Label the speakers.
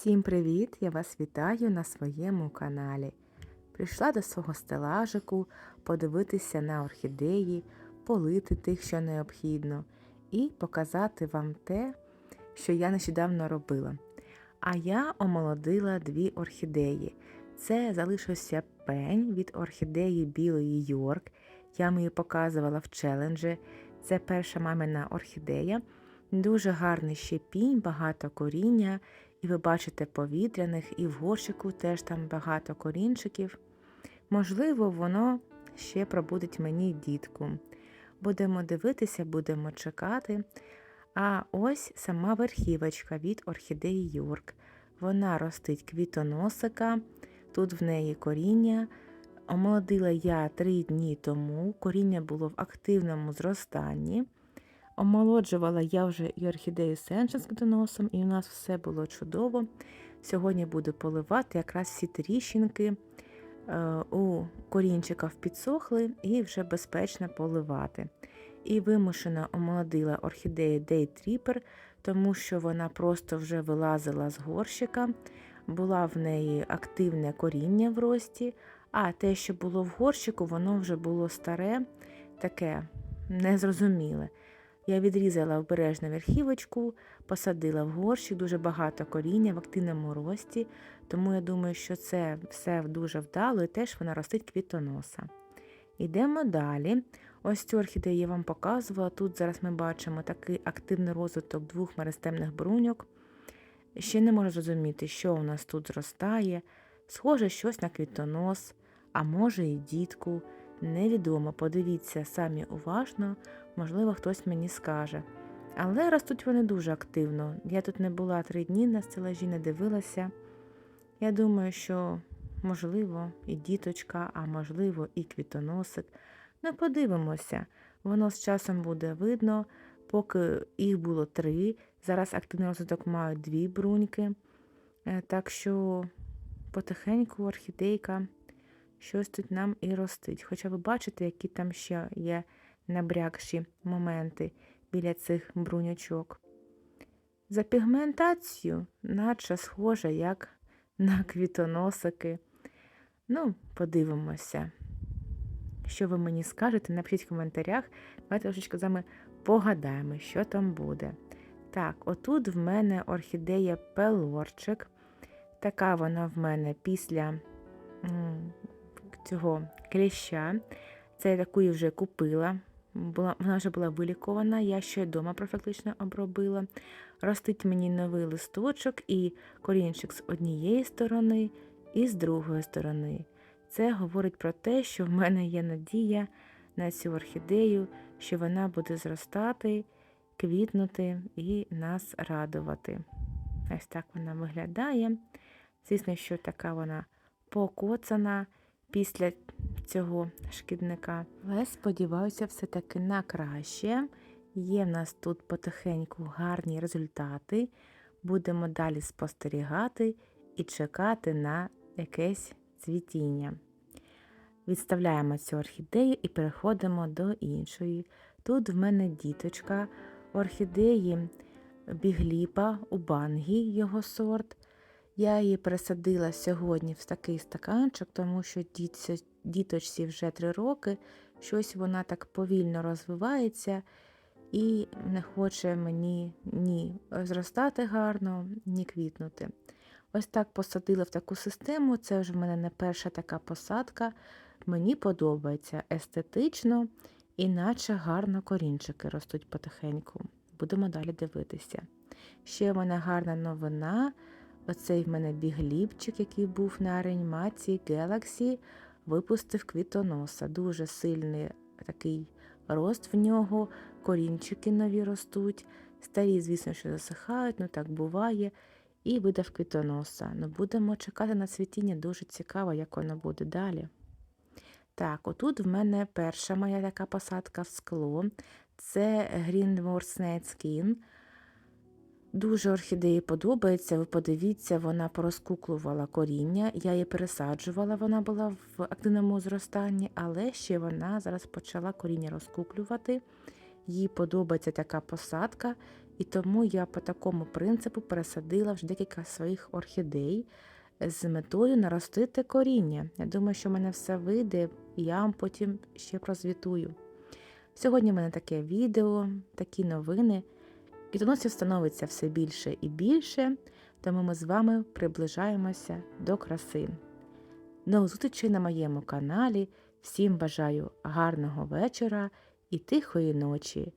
Speaker 1: Всім привіт! Я вас вітаю на своєму каналі. Прийшла до свого стелажику подивитися на орхідеї, полити тих, що необхідно, і показати вам те, що я нещодавно робила. А я омолодила дві орхідеї. Це залишився пень від орхідеї білої Йорк. Я її показувала в челенджі. Це перша мамина орхідея. Дуже гарний ще пінь, багато коріння. І ви бачите повітряних, і в горщику теж там багато корінчиків. Можливо, воно ще пробудить мені дітку. Будемо дивитися, будемо чекати. А ось сама верхівочка від орхідеї Йорк. Вона ростить квітоносика, тут в неї коріння. Омолодила я три дні тому, коріння було в активному зростанні. Омолоджувала я вже і орхідею сеншн з квітоносом, і у нас все було чудово. Сьогодні буду поливати якраз всі тріщинки е, у корінчиках підсохли і вже безпечно поливати. І вимушено омолодила орхідею Tripper, тому що вона просто вже вилазила з горщика, була в неї активне коріння в рості, а те, що було в горщику, воно вже було старе, таке незрозуміле. Я відрізала обережно верхівочку, посадила в горщик дуже багато коріння в активному рості, тому я думаю, що це все дуже вдало і теж вона ростить квітоноса. Йдемо далі. Ось цю орхідею я вам показувала. Тут зараз ми бачимо такий активний розвиток двох меристемних бруньок. Ще не можу зрозуміти, що у нас тут зростає. Схоже, щось на квітонос, а може і дітку. Невідомо, подивіться самі уважно, можливо, хтось мені скаже. Але ростуть вони дуже активно. Я тут не була три дні на стелажі, не дивилася. Я думаю, що, можливо, і діточка, а можливо, і квітоносик. Ну, подивимося, воно з часом буде видно, поки їх було три. Зараз активний розвиток мають дві бруньки. Е, Так що потихеньку орхідейка щось тут нам і ростить. Хоча ви бачите, які там ще є набрякші моменти біля цих брунячок. За пігментацією, наче схоже, як на квітоносики. Ну, подивимося. Що ви мені скажете, напишіть в коментарях. Давайте трошечки з вами погадаємо, що там буде. Так, отут в мене орхідея пелорчик. Така вона в мене після цього кліща. Це я таку вже купила. Була, вона вже була вилікована, я ще вдома профілактично обробила. Ростить мені новий листочок і корінчик з однієї сторони і з другої сторони. Це говорить про те, що в мене є надія на цю орхідею, що вона буде зростати, квітнути і нас радувати. Ось так вона виглядає. Звісно, що така вона покоцана після цього шкідника. Але сподіваюся, все-таки на краще. Є в нас тут потихеньку гарні результати. Будемо далі спостерігати і чекати на якесь цвітіння. Відставляємо цю орхідею і переходимо до іншої. Тут в мене діточка орхідеї бігліпа у бангі його сорт. Я її пересадила сьогодні в такий стаканчик, тому що діточці вже три роки, щось вона так повільно розвивається і не хоче мені ні зростати гарно, ні квітнути. Ось так посадила в таку систему. Це вже в мене не перша така посадка. Мені подобається естетично, іначе гарно корінчики ростуть потихеньку. Будемо далі дивитися. Ще в мене гарна новина. Оцей в мене бігліпчик, який був на реанімації Galaxy, випустив квітоноса. Дуже сильний такий рост в нього, корінчики нові ростуть. Старі, звісно, що засихають, ну так буває. І видав квітоноса. Ну, будемо чекати на цвітіння, дуже цікаво, як воно буде далі. Так, отут в мене перша моя така посадка в скло. Це Greenworth Night Skin. Дуже орхідеї подобається. Ви подивіться, вона порозкуклувала коріння. Я її пересаджувала, вона була в активному зростанні, але ще вона зараз почала коріння розкуклювати. їй подобається така посадка, і тому я по такому принципу пересадила вже декілька своїх орхідей з метою наростити коріння. Я думаю, що в мене все вийде, і я вам потім ще прозвітую. Сьогодні в мене таке відео, такі новини. Квітоносів становиться все більше і більше, тому ми з вами приближаємося до краси. До зустрічі на моєму каналі. Всім бажаю гарного вечора і тихої ночі.